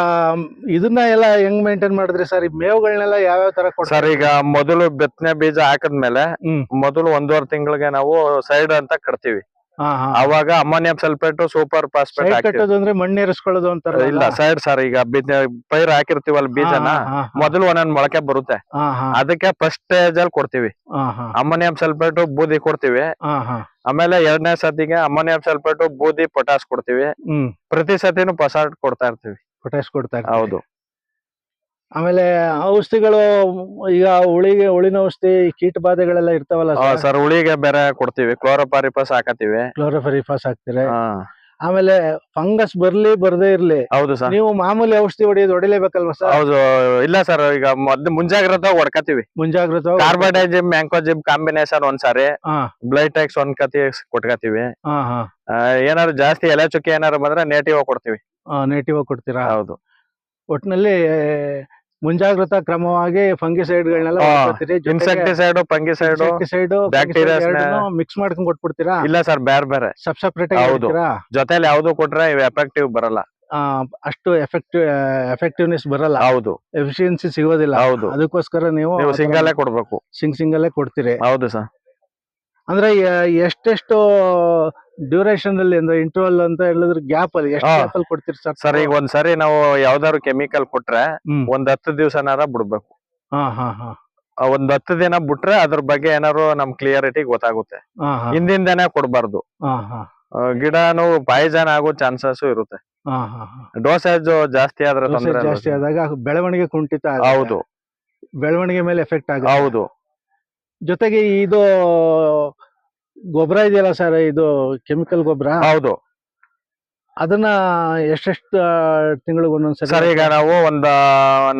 ಇದನ್ನ ಎಲ್ಲ ಹೆಂಗ್ ಮೇಂಟೈನ್ ಮಾಡಿದ್ರಿ ಸರ್ ಈ ಮೇವುಗಳನ್ನೆಲ್ಲ ಯಾವ್ಯಾವ ತರ ಕೊಡ್ತಾರೆ? ಸರ್ ಈಗ ಮೊದಲು ಬಿತ್ತನೆ ಬೀಜ ಹಾಕದ್ಮೇಲೆ. ಮೊದಲು ಒಂದೂವರೆ ತಿಂಗಳಿಗೆ ನಾವು ಸೈಡ್ ಅಂತ ಕಟ್ತೀವಿ. ಅವಾಗ ಅಮೋನಿಯಂ ಸಲ್ಫೇಟ್ ಸೂಪರ್ ಫಾಸ್ಫೇಟ್ ಕಟ್ಟೋದು ಅಂದ್ರೆ ಮಣ್ಣು ಇರಿಸ್ಕೊಳ್ಳೋದು ಅಂತಾರ ಇಲ್ಲ ಸೈಡ್ ಸರ್ ಈಗ ಪೈರ್ ಹಾಕಿರ್ತೀವಲ್ಲ ಬೀಜನ ಮೊದಲು ಒಂದೊಂದ್ ಮೊಳಕೆ ಬರುತ್ತೆ. ಅದಕ್ಕೆ ಫಸ್ಟ್ ಸ್ಟೇಜ್ ಅಲ್ಲಿ ಕೊಡ್ತೀವಿ. ಅಮೋನಿಯಂ ಸಲ್ಫೇಟ್ ಬೂದಿ ಕೊಡ್ತೀವಿ. ಆಮೇಲೆ ಎರಡನೇ ಸತಿಗೆ ಅಮೋನಿಯಂ ಸಲ್ಫೇಟ್ ಬೂದಿ ಪೊಟಾಸ್ ಕೊಡ್ತೀವಿ. ಪ್ರತಿ ಸತಿನೂ ಪಸಾಟ್ ಕೊಡ್ತಾ ಇರ್ತೀವಿ. ಪೊಟ್ಯಾಶ್ ಕೊಡ್ತಾ ಇರ್ತೀರಿ. ಹೌದು. ಆಮೇಲೆ ಔಷಧಿಗಳು ಈಗ ಉಳಿಗೆ ಉಳಿನ ಔಷಧಿ ಕೀಟ ಬಾಧೆಗಳೆಲ್ಲ ಇರ್ತಾವಲ್ಲ ಸರ್ ಉಳಿಗೆ ಬೇರೆ ಕೊಡ್ತೀವಿ. ಕ್ಲೋರೋಪಾರಿಪಸ್ ಹಾಕತ್ತೀವಿ. ಕ್ಲೋರೋಫರಿಫಾಸ್ ಹಾಕ್ತಿರ. ಆಮೇಲೆ ಫಂಗಸ್ ಬರ್ಲಿ ಬರ್ದೇ ಇರ್ಲಿ. ಹೌದು ಸರ್. ನೀವು ಮಾಮೂಲಿ ಔಷಧಿ ಹೊಡೆಯೋದು ಹೊಡಿಲೇಬೇಕಲ್ವಾ ಸರ್? ಹೌದು ಇಲ್ಲ ಸರ್ ಈಗ ಮೊದ್ಲು ಮುಂಜಾಗ್ರತೆ ಹೊಡ್ಕತೀವಿ. ಮುಂಜಾಗ್ರತೆ ಕಾರ್ಬೋಡೈಜಿಮ್ ಮ್ಯಾಂಕೋಜಿಮ್ ಕಾಂಬಿನೇಷನ್ ಒಂದ್ಸಾರಿ ಬ್ಲೈಟೆಕ್ಸ್ ಒಂದ್ ಕತಿ ಕೊಟ್ಕತೀವಿ. ಹಾ ಹಾ. ಆ, ಏನಾದ್ರು ಜಾಸ್ತಿ ಎಲೆ ಚುಕ್ಕಿ ಏನಾರು ಬಂದ್ರೆ ನೇಟಿವ್ ಕೊಡ್ತೀವಿ. ನೇಟಿವ್ ಕೊಡ್ತೀರಾ? ಹೌದು. ಒಟ್ನಲ್ಲಿ ಮುಂಜಾಗ್ರತಾ ಕ್ರಮವಾಗಿ ಫಂಗಿಸೈಡ್ ಗಳನ್ನೆಲ್ಲ ಹಾ, ಇನ್ಸೆಕ್ಟಿಸೈಡ್ ಫಂಗಿಸೈಡ್ ಮಿಕ್ಸ್ ಮಾಡ್ಕೊಂಡು ಕೊಟ್ಬಿಡ್ತೀರಾ? ಇಲ್ಲ ಸರ್ ಬೇರೆ ಬೇರೆ ಸಬ್ ಸಪ್ರೇಟ್ ಹೌದು. ಜೊತೆಲಿ ಯಾವ್ದು ಕೊಟ್ರೆ ಇವ್ ಎಫೆಕ್ಟಿವ್ ಬರಲ್ಲ. ಅಷ್ಟು ಎಫೆಕ್ಟಿವ್ ಎಫೆಕ್ಟಿವ್ನೆಸ್ ಬರಲ್ಲ. ಹೌದು. ಎಫಿಷಿಯನ್ಸಿ ಸಿಗೋದಿಲ್ಲ. ಹೌದು. ಅದಕ್ಕೋಸ್ಕರ ನೀವು ಸಿಂಗಲ್ ಕೊಡ್ಬೇಕು. ಸಿಂಗ್ ಸಿಂಗಲ್ಲೇ ಕೊಡ್ತೀರಿ. ಹೌದು ಸರ್. ಅಂದ್ರೆ ಎ- ಎಷ್ಟೆಷ್ಟು ಡ್ಯೂರೇಷನ್ ಅಲ್ಲಿ ಅಂದ್ರೆ ಇಂಟರ್ವಲ್ ಅಂತ ಹೇಳಿದ್ರೆ ಗ್ಯಾಪ್ ಅಲ್ಲಿ ಎಷ್ಟು ಹಾ. ಗ್ಯಾಪ್ ಅಲ್ಲಿ ಕೊಡ್ತೀರಿ ಸರ್ ಸರ್ ಈಗ ಒಂದ್ಸರಿ ನಾವು ಯಾವ್ದಾದ್ರು ಕೆಮಿಕಲ್ ಕೊಟ್ರೆ ಹ್ಮ್. ಒಂದ್ ಹತ್ತು ದಿವಸನಾರ ಬಿಡ್ಬೇಕು. ಹಾ ಹಾ ಹಾ. ಆ ಒಂದ್ ಹತ್ತು ದಿನ ಬಿಟ್ರೆ ಅದ್ರ ಬಗ್ಗೆ ಏನಾರು ನಮ್ ಕ್ಲಿಯರಿಟಿ ಗೊತ್ತಾಗುತ್ತೆ. ಹಾ ಹಾ. ಹಿಂದಿಂದನೇ ಕೊಡ್ಬಾರ್ದು. ಹಾ ಹಾ. ಗಿಡನು ಪಾಯ್ಸನ್ ಆಗೋ ಚಾನ್ಸಸ್ ಇರುತ್ತೆ. ಹಾ ಹಾ ಹಾ. ಡೋಸೇಜ್ ಜಾಸ್ತಿ ಆದ್ರೆ ತೊಂದ್ರೆ ಜಾಸ್ತಿ ಆದಾಗ ಬೆಳವಣಿಗೆ ಕುಂಠಿತ ಆಗುತ್ತೆ. ಹೌದು. ಬೆಳವಣಿಗೆ ಮೇಲೆ ಎಫೆಕ್ಟ್ ಆಗುತ್ತೆ. ಹೌದು. ಜೊತೆಗೆ ಇದು ಗೊಬ್ಬರ ಇದೆಯಲ್ಲ ಸರ್ ಇದು ಕೆಮಿಕಲ್ ಗೊಬ್ಬರ? ಹೌದು. ಅದನ್ನ ಎಷ್ಟೆಷ್ಟು ತಿಂಗಳಿಗೆ ಒಂದೊಂದ್ಸರಿ ಸರ್? ಈಗ ನಾವು ಒಂದ್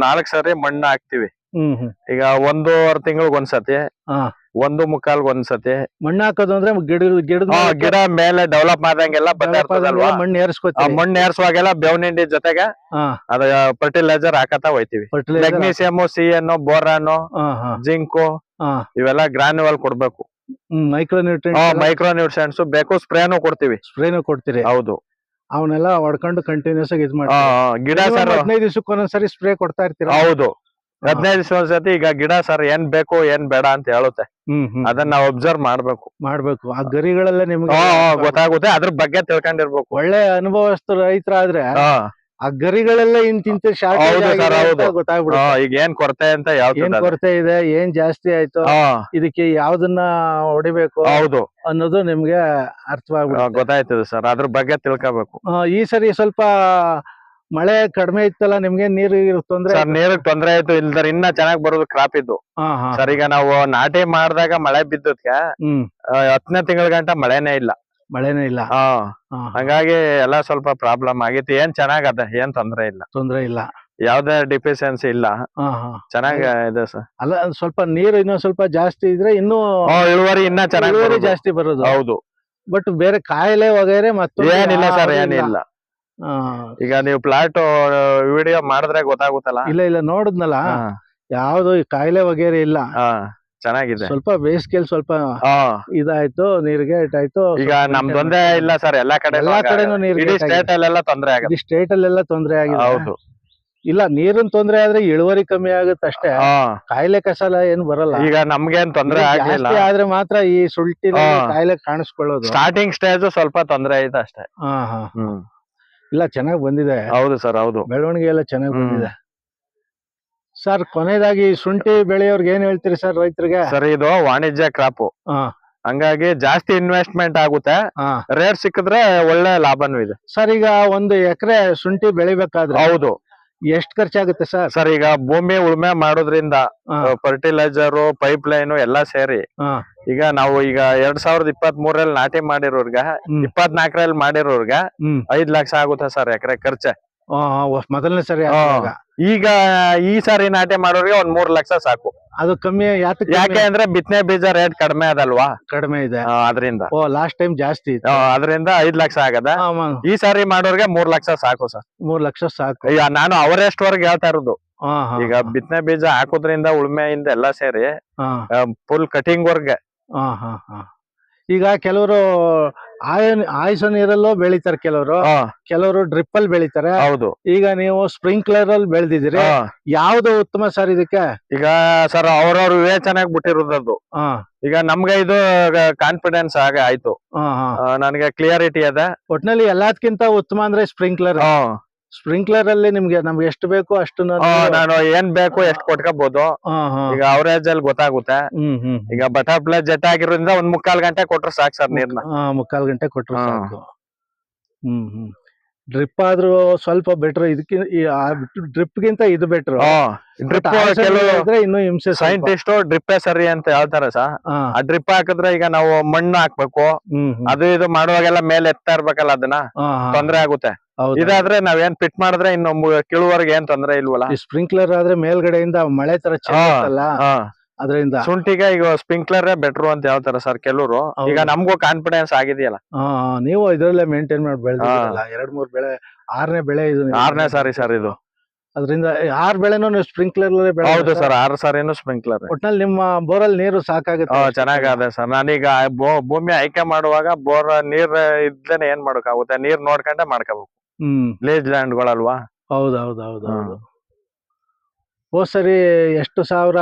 ನಾಲ್ಕ್ ಸರಿ ಮಣ್ಣ ಹಾಕ್ತಿವಿ. ಹ್ಮ್ ಹ್ಮ್. ಈಗ ಒಂದೂವರೆ ತಿಂಗಳಿಗೆ ಒಂದ್ಸತಿ ಹಾ. ಒಂದು ಮುಕ್ಕಾಲ್ಗೆ ಒಂದ್ಸತಿ. ಮಣ್ಣು ಹಾಕೋದು ಅಂದ್ರೆ ಗಿಡ ಗಿಡದ ಆ, ಮೇಲೆ ಗಿಡ ಮೇಲೆ ಡೆವಲಪ್ ಆದಂಗೆಲ್ಲ ಇರ್ತದಲ್ವಾ ಮಣ್ಣು ಆ ಏರಿಸ್ಕೊತೀವಿ ಮಣ್ಣು ಏರ್ಸುವಾಗೆಲ್ಲ ಬೇವಿನಿಂಡಿ ಜೊತೆಗೆ ಹಾ. ಅದ ಫರ್ಟಿಲೈಸರ್ ಹಾಕತಾ ಹೋಯ್ತಿವಿ. ಮೆಗ್ನೀಸಿಯಮ್ ಸಿ ಎನ್ ಬೋರಾನ್ ಹಾ ಹಾ. ಜಿಂಕು ಹಾ. ಇವೆಲ್ಲ ಗ್ರಾನ್ಯುವಲ್ ಕೊಡ್ಬೇಕು. ಮೈಕ್ರೋ ನ್ಯೂಟ್ರಿಯೆಂಟ್ ಮೈಕ್ರೋ ನ್ಯೂಟ್ರಿಯೆಂಟ್ಸ್ ಬೇಕು ಸ್ಪ್ರೇನು ಕೊಡ್ತೀವಿ. ಸ್ಪ್ರೇನು ಕೊಡ್ತೀರಿ. ಹೌದು. ಅವನ್ನೆಲ್ಲ ಹೊಡ್ಕೊಂಡು ಕಂಟಿನ್ಯೂಸ್ ಆಗಿ ಇದು ಆ, ಗಿಡ ಸರ್. ಹದಿನೈದು ದಿವಸಕ್ಕೆ ಒಂದೊಂದ್ಸರಿ ಸ್ಪ್ರೇ ಕೊಡ್ತಾ ಇರ್ತೀರಾ? ಹೌದು. ಹದಿನೈದು ದಿವಸ ಒಂದ್ಸತಿ ಈಗ ಗಿಡ ಸರ್ ಏನ್ ಬೇಕು ಏನ್ ಬೇಡ ಅಂತ ಹೇಳುತ್ತೆ. ಅದನ್ನ ನಾವು ಅಬ್ಸರ್ವ್ ಮಾಡ್ಬೇಕು. ಮಾಡ್ಬೇಕು. ಆ ಗರಿಗಳೆಲ್ಲ ನಿಮ್ಗೆ ಗೊತ್ತಾಗುತ್ತೆ. ಅದ್ರ ಬಗ್ಗೆ ತಿಳ್ಕೊಂಡಿರ್ಬೇಕು. ಒಳ್ಳೆ ಅನುಭವಸ್ಥ ರೈತರಾದ್ರೆ ಆ, ಆ ಗರಿಗಳೆಲ್ಲ ಆ, ಗೊತ್ತಾಗ್ಬಿಡುತ್ತೆ. ಈಗ ಏನ್ ಕೊರತೆ ಅಂತ ಏನ್ ಕೊರತೆ ಇದೆ ಏನ್ ಜಾಸ್ತಿ ಆಯ್ತು ಇದಕ್ಕೆ ಯಾವ್ದನ್ನ ಹೊಡಿಬೇಕು ಹೌದು. ಅನ್ನೋದು ನಿಮ್ಗೆ ಅರ್ಥವಾಗ್ಬಿಡುತ್ತೆ. ಗೊತ್ತಾಯ್ತದೆ ಸರ್ ಅದ್ರ ಬಗ್ಗೆ ತಿಳ್ಕೊಬೇಕು. ಈ ಸರಿ ಸ್ವಲ್ಪ ಮಳೆ ಕಡಿಮೆ ಇತ್ತಲ್ಲ ನಿಮ್ಗೆ ನೀರು ತೊಂದ್ರೆ ನೀರಿಗ್ ತೊಂದ್ರೆ ಆಯ್ತು ಇಲ್ದ್ರೆ ಇನ್ನ ಚೆನ್ನಾಗ್ ಬರೋದು ಕ್ರಾಪ್ ಇದ್ದು. ಸರ್ ಈಗ ನಾವು ನಾಟಿ ಮಾಡಿದಾಗ ಮಳೆ ಬಿದ್ದದ್ಕೆ ಹತ್ತನೇ ತಿಂಗಳ ಗಂಟ ಮಳೆನೇ ಇಲ್ಲ. ಮಳೆನೇ ಇಲ್ಲ. ಹಂಗಾಗಿ ಎಲ್ಲಾ ಸ್ವಲ್ಪ ಪ್ರಾಬ್ಲಮ್ ಆಗಿತ್ತು. ಏನ್ ಚೆನ್ನಾಗದ? ಏನ್ ತೊಂದ್ರೆ ಇಲ್ಲ. ತೊಂದ್ರೆ ಇಲ್ಲ. ಯಾವ್ದೇ ಡಿಫಿಷಿಯನ್ಸಿ ಇಲ್ಲ. ಚೆನ್ನಾಗ್ ಇದೆ ಸರ್. ಅಲ್ಲ ಸ್ವಲ್ಪ ನೀರು ಇನ್ನೊಂದ್ ಸ್ವಲ್ಪ ಜಾಸ್ತಿ ಇದ್ರೆ ಇನ್ನೂ ಇಳುವರಿ ಇನ್ನ ಚೆನ್ನಾಗಿ ಇಳುವರಿ ಜಾಸ್ತಿ ಬರೋದು. ಹೌದು. ಬಟ್ ಬೇರೆ ಕಾಯಿಲೆ ವಗೇರೆ ಮತ್ತೆ ಏನಿಲ್ಲ ಸರ್ ಏನಿಲ್ಲ. ಈಗ ನೀವು ಪ್ಲಾಟ್ ವಿಡಿಯೋ ಮಾಡಿದ್ರೆ ಗೊತ್ತಾಗುತ್ತಲ್ಲ? ಇಲ್ಲ ಇಲ್ಲ ನೋಡಿದ್ನಲ್ಲ. ಯಾವ್ದು ಕಾಯಿಲೆ ವಗೇರೆ ಇಲ್ಲ. ಚೆನ್ನಾಗಿದೆ. ಸ್ವಲ್ಪ ಬೇಸಿಗೆಲ್ ಸ್ವಲ್ಪ ಇದಾಯ್ತು ನೀರಿಗೆ ಇಟ್ಟಾಯ್ತು ಈಗ ನಮ್ದೊಂದೇ ಇಲ್ಲ ಸರ್ ಎಲ್ಲಾ ಕಡೆ ಎಲ್ಲಾ ಕಡೆನೂ ನೀರ್ ಸ್ಟೇಟ್ ಅಲ್ಲೆಲ್ಲ ತೊಂದ್ರೆ ಆಗುತ್ತೆ. ಸ್ಟೇಟ್ ಅಲ್ಲೆಲ್ಲ ತೊಂದ್ರೆ ಆಗಿದೆ. ಹೌದು. ಇಲ್ಲ ನೀರಿನ ತೊಂದ್ರೆ ಆದ್ರೆ ಇಳುವರಿ ಕಮ್ಮಿ ಆಗುತ್ತೆ ಅಷ್ಟೇ. ಕಾಯಿಲೆ ಕಸಾಲ ಏನು ಬರಲ್ಲ. ಈಗ ನಮ್ಗೇನ್ ತೊಂದ್ರೆ ತೊಂದರೆ ಆಗ್ಲಿಲ್ಲ. ಜಾಸ್ತಿ ಆದ್ರೆ ಮಾತ್ರ ಈ ಸುಲ್ಟಿನ. ಕಾಯಿಲೆ ಕಾಣಿಸ್ಕೊಳ್ಳೋದು. ಸ್ಟಾರ್ಟಿಂಗ್ ಸ್ಟೇಜ್ ಸ್ವಲ್ಪ ತೊಂದ್ರೆ ಆಯ್ತು ಅಷ್ಟೇ. ಹಾ ಹಾ. ಹ್ಮ್. ಇಲ್ಲ ಚೆನ್ನಾಗ್ ಬಂದಿದೆ. ಹೌದು ಸರ್ ಹೌದು. ಬೆಳವಣಿಗೆ ಎಲ್ಲ ಚೆನ್ನಾಗ್ ಬಂದಿದೆ. ಸರ್ ಕೊನೆಯದಾಗಿ ಶುಂಠಿ ಬೆಳೆಯೋರ್ಗೆ ಏನ್ ಹೇಳ್ತೀರಿ ಸರ್ ರೈತರಿಗೆ? ಸರ್ ಇದು ವಾಣಿಜ್ಯ ಕ್ರಾಪ್. ಹಾ. ಹಂಗಾಗಿ ಜಾಸ್ತಿ ಇನ್ವೆಸ್ಟ್ಮೆಂಟ್ ಆಗುತ್ತೆ. ಹಾ. ರೇಟ್ ಸಿಕ್ಕಿದ್ರೆ ಒಳ್ಳೆ ಲಾಭನೂ ಇದೆ. ಸರ್ ಈಗ ಒಂದು ಎಕರೆ ಶುಂಠಿ ಬೆಳಿಬೇಕಾದ್ರೆ ಹೌದು. ಎಷ್ಟ್ ಖರ್ಚಾಗುತ್ತೆ ಸರ್? ಸರ್ ಈಗ ಭೂಮಿ ಉಳುಮೆ ಮಾಡೋದ್ರಿಂದ ಫರ್ಟಿಲೈಸರ್ ಪೈಪ್ ಲೈನ್ ಎಲ್ಲಾ ಸೇರಿ ಹಾ. ಈಗ ನಾವು ಈಗ ಎರಡ್ ಸಾವಿರದ ಇಪ್ಪತ್ತ್ ಮೂರಲ್ಲಿ ನಾಟಿ ಮಾಡಿರೋರ್ಗ ಹ್ಮ್. ಇಪ್ಪತ್ನಾಲ್ಕರಲ್ಲಿ ಮಾಡಿರೋರ್ಗ ಹ್ಮ್. ಐದ್ ಲಕ್ಷ ಆಗುತ್ತೆ ಸರ್ ಎಕರೆ ಖರ್ಚೆ. ಮೊದಲನೇ ಸರಿ ಹಾಕಿದಾಗ. ಈಗ ಈ ಸಾರಿ ನಾಟಿ ಮಾಡೋರಿಗೆ ಒಂದ್ ಮೂರ್ ಲಕ್ಷ ಸಾಕು. ಅದು ಕಮ್ಮಿ ಯಾತಕ್ಕೆ ಯಾಕೆ ಕಮ್ಮಿ? ಅಂದ್ರೆ ಬಿತ್ತನೆ ಬೀಜ ರೇಟ್ ಕಡಿಮೆ ಅದಲ್ವಾ? ಕಡಿಮೆ ಇದೆ. ಅದರಿಂದ ಅದ್ರಿಂದ. ಓ ಲಾಸ್ಟ್ ಟೈಮ್ ಜಾಸ್ತಿ ಇತ್ತು. ಆ, ಅದ್ರಿಂದ ಐದ್ ಲಕ್ಷ ಆಗದ? ಆ, ಮ- ಈ ಸಾರಿ ಮಾಡೋರಿಗೆ ಮೂರ್ ಲಕ್ಷ ಸಾಕು ಸರ್. ಮೂರ್ ಲಕ್ಷ ಸಾಕು. ಈಗ ನಾನು ಅವರೆಸ್ಟ್ ವರ್ಗ ಹೇಳ್ತಾ ಇರೋದು. ಹಾ, ಈಗ ಬಿತ್ತನೆ ಬೀಜ ಹಾಕೋದ್ರಿಂದ ಉಳ್ಮೆಯಿಂದ ಎಲ್ಲಾ ಸೇರಿ ಫುಲ್ ಕಟಿಂಗ್ ವರ್ಗ. ಆ, ಹಾ, ಹಾ. ಈಗ ಕೆಲವರು ಆಯ ಆಯುಸ ನೀರಲ್ಲೂ ಬೆಳಿತಾರೆ ಕೆಲವರು. ಕೆಲವರು ಡ್ರಿಪ್ ಅಲ್ಲಿ ಬೆಳಿತಾರೆ. ಹೌದು. ಈಗ ನೀವು ಸ್ಪ್ರಿಂಕ್ಲರ್ ಅಲ್ಲಿ ಬೆಳೆದಿದ್ದೀರಿ. ಯಾವ್ದು ಉತ್ತಮ ಸರ್ ಇದಕ್ಕೆ? ಈಗ ಸರ್ ಅವ್ರವ್ರ ವಿವೇಚನೆಗೆ ಬಿಟ್ಟಿರೋದ್ರದ್ದು ಹಾ. ಈಗ ನಮ್ಗೆ ಇದು ಕಾನ್ಫಿಡೆನ್ಸ್ ಹಾಗೆ ಆಯ್ತು. ನನಗೆ ಕ್ಲಿಯರಿಟಿ ಅದ. ಒಟ್ನಲ್ಲಿ ಎಲ್ಲದಕ್ಕಿಂತ ಉತ್ತಮ ಅಂದ್ರೆ ಸ್ಪ್ರಿಂಕ್ಲರ್. ಸ್ಪ್ರಿಂಕ್ಲರ್ ಅಲ್ಲಿ ನಿಮ್ಗೆ ನಮ್ಗೆ ಎಷ್ಟು ಬೇಕು ಅಷ್ಟು ನಾನು ಏನ್ ಬೇಕು ಎಷ್ಟು ಕೊಟ್ಕೋಬಹುದು ಈಗ ಅವರೇಜ್ ಅಲ್ಲಿ ಗೊತ್ತಾಗುತ್ತೆ. ಹ್ಮ್ ಹ್ಮ್. ಈಗ ಬಟರ್ಫ್ಲೈ ಜೆಟ್ ಆಗಿರೋದ್ರಿಂದ ಒಂದ್ ಮುಕ್ಕಾಲ್ ಗಂಟೆ ಕೊಟ್ರೆ ಸಾಕು ಸರ್ ನೀರ್ನ. ಮುಕ್ಕಾಲ್ ಗಂಟೆ ಕೊಟ್ರು. ಸಾಕು. ಹ್ಮ್ ಹ್ಮ್. ಡ್ರಿಪ್ ಆದ್ರೂ ಸ್ವಲ್ಪ ಬೆಟರ್ ಇದಕ್ಕಿಂತ ಡ್ರಿಪ್ ಗಿಂತ ಇದು ಬೆಟರ್ ಡ್ರಿಪ್ ಇನ್ನು ಹಿಂಸೆ. ಸೈಂಟಿಸ್ಟ್ ಡ್ರಿಪ್ ಸರಿ ಅಂತ ಹೇಳ್ತಾರೆ ಸರ್. ಆ ಡ್ರಿಪ್ ಹಾಕಿದ್ರೆ ಈಗ ನಾವು ಮಣ್ಣು ಹಾಕ್ಬೇಕು. ಅದು ಇದು ಮಾಡುವಾಗೆಲ್ಲ ಮೇಲೆ ಎತ್ತಾ ಇರ್ಬೇಕಲ್ಲ ಅದನ್ನ. ತೊಂದ್ರೆ ಆಗುತ್ತೆ. ಇದಾದ್ರೆ ನಾವೇನ್ ಫಿಟ್ ಮಾಡಿದ್ರೆ ಇನ್ನು ಕಿಳುವರೆಗೆ ಏನ್ ತೊಂದ್ರೆ ಇಲ್ವಲ್ಲ? ಈ ಸ್ಪ್ರಿಂಕ್ಲರ್ ಆದ್ರೆ ಮೇಲ್ಗಡೆಯಿಂದ ಮಳೆ ತರ ಹಾ. ಅದರಿಂದ. ಶುಂಠಿಗೆ ಈಗ ಸ್ಪ್ರಿಂಕ್ಲರ್ ಬೆಟ್ರು ಅಂತ ಹೇಳ್ತಾರೆ ಸರ್ ಕೆಲವರು. ಈಗ ನಮಗೂ ಕಾನ್ಫಿಡೆನ್ಸ್ ಆಗಿದೆಯಲ್ಲ? ನೀವು ಇದ್ರಲ್ಲೇ ಮೇಂಟೈನ್ ಮಾಡಿ ಬೆಳೆದಿರಲ್ಲ ಎರಡ್ ಮೂರ್ ಬೆಳೆ ಆರನೇ ಬೆಳೆ ಇದು. ಆರನೇ ಸಾರಿ ಸರ್ ಇದು. ಅದರಿಂದ ಆರ್ ಬೆಳೆನೂ ನೀವು ಸ್ಪ್ರಿಂಕ್ಲರ್ ಹೌದು ಸರ್. ಆರು ಸಾರಿನು ಸ್ಪ್ರಿಂಕ್ಲರ್ ಒಟ್ನಲ್ಲಿ ನಿಮ್ಮ ಬೋರ್ ಅಲ್ಲಿ ನೀರು ಸಾಕಾಗುತ್ತೆ. ಚೆನ್ನಾಗದೆ ಸರ್ ನಾನೀಗ ಭೂಮಿ ಆಯ್ಕೆ ಮಾಡುವಾಗ ಬೋರ್ ನೀರ್ ಇದ್ದೇನೆ ಏನ್ ಮಾಡೋಕ್ಕಾಗುತ್ತೆ ನೀರ್ ನೋಡ್ಕೊಂಡೆ ಮಾಡ್ಕೋಬೇಕು. ಹ್ಮ್. ಲೇಜ್ ಲ್ಯಾಂಡ್ಗಳಲ್ವಾ ಹೌದು ಹೌದು. ಹೌದು ಹೋದ್ ಸರಿ ಎಷ್ಟು ಸಾವಿರ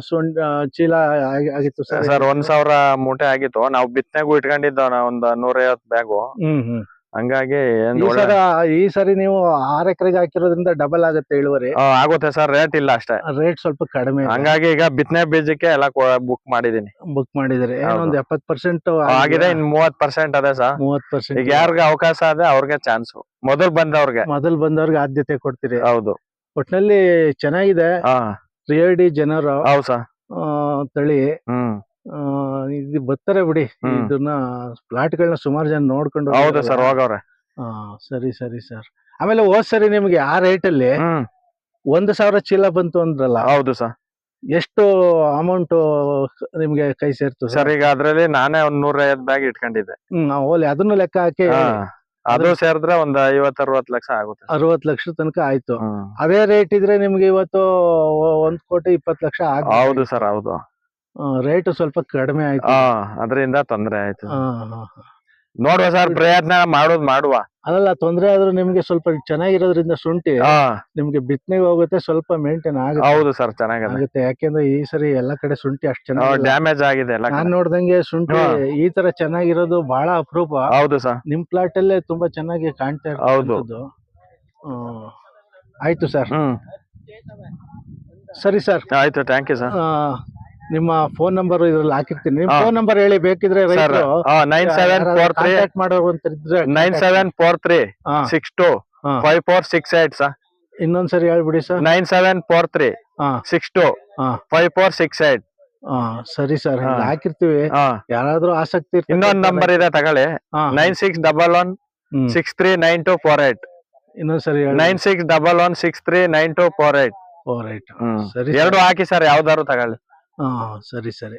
ಸುಂಡ್ ಚೀಲ ಆಗಿ- ಆಗಿತ್ತು ಸರ್? ಸರ್ ಒಂದ್ ಸಾವಿರ ಮೂಟೆ ಆಗಿತ್ತು. ನಾವು ಬಿತ್ತನೆಗೂ ಇಟ್ಕೊಂಡಿದ್ದ ಒಂದ್ ನೂರೈವತ್ ಬ್ಯಾಗು. ಹ್ಮ್ ಹ್ಮ್. ಹಂಗಾಗಿ ಏನ್ ಈ ಸರ ಈ ಸರಿ ನೀವು ಆರ್ ಎಕರೆಗೆ ಹಾಕಿರೋದ್ರಿಂದ ಡಬಲ್ ಆಗುತ್ತೆ ಇಳುವರಿ. ಆ, ಆಗುತ್ತೆ ಸರ್ ರೇಟ್ ಇಲ್ಲ ಅಷ್ಟೇ. ರೇಟ್ ಸ್ವಲ್ಪ ಕಡಿಮೆ ಹಂಗಾಗಿ ಈಗ ಬಿತ್ತನೆ ಬೀಜಕ್ಕೆ ಎಲ್ಲ ಬುಕ್ ಮಾಡಿದೀನಿ. ಬುಕ್ ಮಾಡಿದ್ರೆ. ಹೌದು. ಏನೊಂದ್ ಎಪ್ಪತ್ ಪರ್ಸೆಂಟ್ ಆಗಿದೆ ಇನ್ ಮೂವತ್ ಪರ್ಸೆಂಟ್ ಅದೇ ಸರ್. ಮೂವತ್ ಈಗ ಪರ್ಸೆಂಟ್ ಯಾರ್ಗ ಅವಕಾಶ ಅದೇ ಅವ್ರಿಗೆ ಚಾನ್ಸ್ ಮೊದಲ್ ಬಂದವ್ರಿಗೆ. ಮೊದಲ್ ಬಂದವ್ರಿಗೆ ಆದ್ಯತೆ ಕೊಡ್ತೀರಿ. ಹೌದು. ಒಟ್ನಲ್ಲಿ ಚೆನ್ನಾಗಿದೆ. ಹಾ. ರಿಯಡಿ ಜನರು ಹೌದ್ ಸರ್. ಆ, ತಳಿ ಹ್ಮ್. ಆ, ಇದು ಬರ್ತಾರೆ ಬಿಡಿ. ಹ್ಮ್. ಇದನ್ನ ಫ್ಲಾಟ್ ಗಳನ್ನ ಸುಮಾರು ಜನ ನೋಡ್ಕೊಂಡು ಹೌದಾ. ಸರ್ ಹೋಗವ್ರೆ. ಸರಿ ಸರಿ ಸರ್. ಆಮೇಲೆ ಹೋದ್ ಸರಿ ನಿಮ್ಗೆ ಆ ರೇಟ್ ಅಲ್ಲಿ ಹ್ಮ್. ಒಂದ್ ಸಾವಿರ ಚೀಲ ಬಂತು ಅಂದ್ರಲ್ಲ ಹೌದು ಸರ್. ಎಷ್ಟು ಅಮೌಂಟ್ ನಿಮ್ಗೆ ಕೈ ಸೇರ್ತು ಸರ್ ಈಗ ಅದ್ರಲ್ಲಿ ನಾನೇ ಒಂದ್ ನೂರ ಐವತ್ ಬ್ಯಾಗ್ ಇಟ್ಕೊಂಡಿದ್ದೆ. ಓಲಿ ಅದನ್ನು ಲೆಕ್ಕ ಹಾಕಿ ಹಾ. ಅದು ಸೇರಿದ್ರೆ ಒಂದ್ ಐವತ್ ಅರವತ್ ಲಕ್ಷ ಆಗುತ್ತೆ ಅರವತ್ ಲಕ್ಷ ತನಕ ಆಯ್ತು. ಹ್ಮ್. ಅದೇ ರೇಟ್ ಇದ್ರೆ ನಿಮ್ಗೆ ಇವತ್ತು ಒಂದ್ ಕೋಟಿ ಇಪ್ಪತ್ ಲಕ್ಷ ಹೌದು ಸರ್ ಹೌದು. ರೇಟ್ ಸ್ವಲ್ಪ ಕಡಿಮೆ ಆಯ್ತು. ಅದರಿಂದ ತೊಂದರೆ ಆಯ್ತು. ಆ. ನೋಡುವ ಸರ್ ಪ್ರಯತ್ನ ಮಾಡೋದ್ ಮಾಡುವ. ಅದಲ್ಲ ತೊಂದರೆ ಆದ್ರೂ ನಿಮ್ಗೆ ಸ್ವಲ್ಪ ಚೆನ್ನಾಗಿರೋದ್ರಿಂದ ಶುಂಠಿ ಹಾ ನಿಮ್ಗೆ ಬಿತ್ತನೆಗೆ ಹೋಗುತ್ತೆ ಸ್ವಲ್ಪ ಮೇಂಟೈನ್ ಆಗುತ್ತೆ. ಹೌದು ಸರ್ ಚೆನ್ನಾಗಿದೆ. ಆಗುತ್ತೆ. ಯಾಕೆಂದ್ರೆ ಈ ಸರಿ ಎಲ್ಲಾ ಕಡೆ ಶುಂಠಿ ಅಷ್ಟು ಚೆನ್ನಾಗಿ ಡ್ಯಾಮೇಜ್ ಆಗಿದೆ ಎಲ್ಲ ನಾನ್. ನೋಡ್ದಂಗೆ ಶುಂಠಿ ಹಾ. ಈ ತರ ಚೆನ್ನಾಗಿರೋದು ಬಹಳ ಅಪರೂಪ. ಹೌದು ಸರ್. ನಿಮ್ ಪ್ಲಾಟ್ ಅಲ್ಲೇ ತುಂಬಾ ಚೆನ್ನಾಗಿ ಕಾಣ್ತಾ ಹೌದು. ಹ್ಮ್. ಆಯ್ತು ಸರ್. ಹ್ಮ್. ಸರಿ ಸರ್. ಆಯ್ತು ಥ್ಯಾಂಕ್ ಯು ಸರ್. ನಿಮ್ಮ ಫೋನ್ ನಂಬರ್ ಇದ್ರಲ್ಲಿ ಹಾಕಿರ್ತೀನಿ. ಫೋನ್ ನಂಬರ್ ಹೇಳಿ ಬೇಕಿದ್ರೆ ರೈತರು ನೈನ್ ಸೆವೆನ್ ಫೋರ್ ತ್ರೀ ಇದ್ರೆ ನೈನ್ ಸೆವೆನ್ ಫೋರ್ ತ್ರೀ ಹಾ. ಸಿಕ್ಸ್ ಟು ಹಾ. Five four six eight sir ಇನ್ನೊಂದ್ಸರಿ ಹೇಳ್ಬಿಡಿ sir nine seven four three ಹಾ. ಸಿಕ್ಸ್ ಟು ಹಾ. ಫೈವ್ ಫೋರ್ ಸಿಕ್ಸ್ ಏಟ್ ಹಾ ಸರಿ ಸರ್. ಹಾಕಿರ್ತೀವಿ. ಯಾರಾದ್ರೂ ಆಸಕ್ತಿ ಇನ್ನೊಂದ್ ನಂಬರ್ ಇದೆ ತಗೊಳ್ಳಿ. Nine six double one six three nine two four eight ಇನ್ನೊಂದ್ಸರಿ nine six double one six three nine two four eight four eight ಎರಡು ಹಾಕಿ ಸರ್ ಯಾವ್ದಾದ್ರು ತಗೊಳ್ಳಿ. ಹಾ ಸರಿ ಸರಿ